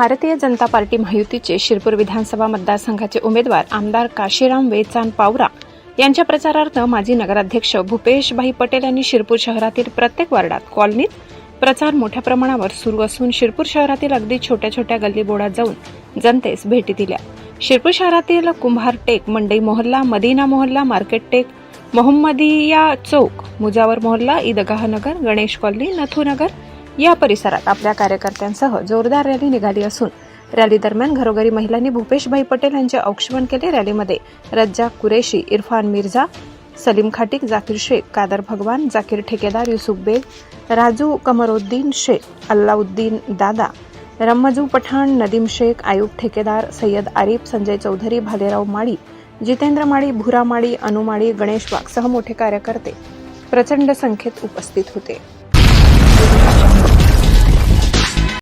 Bharatiya Janata party महायुतीचे शिरपूर विधानसभा मतदारसंघाचे उमेदवार आमदार काशीराम वेचान पावरा यांच्या प्रचारार्थ माजी नगराध्यक्ष भूपेशभाई पटेल यांनी शिरपूर शहरातील प्रत्येक वार्डात कॉलनीत प्रचार मोठ्या प्रमाणावर सुरू असून शिरपूर शहरातील अगदी छोट्या छोट्या गल्लीबोळात जाऊन जनतेस भेटी दिल्या. शिरपूर शहरातील कुंभार टेक मंडई मोहल्ला मदीना मोहल्ला मार्केट टेक मोहम्मदिया चौक मुजावर मोहल्ला ईदगाह नगर गणेश कॉलनी नथुनगर या परिसरात आपल्या कार्यकर्त्यांसह जोरदार रॅली निघाली असून रॅली दरम्यान घरोघरी महिलांनी भूपेशभाई पटेल यांचे औक्षवण केले. रॅलीमध्ये रज्जाक कुरेशी इरफान मिर्झा सलीम खाटिक जाकीर शेख कादर भगवान जाकीर ठेकेदार युसुफ बेग राजू कमरुद्दीन शेख अल्लाउद्दीन दादा रम्मजू पठाण नदीम शेख आयुब ठेकेदार सय्यद आरिफ संजय चौधरी भालेराव माळी जितेंद्र माळी भुरा माळी अनुमाळी गणेश वाघसह मोठे कार्यकर्ते प्रचंड संख्येत उपस्थित होते.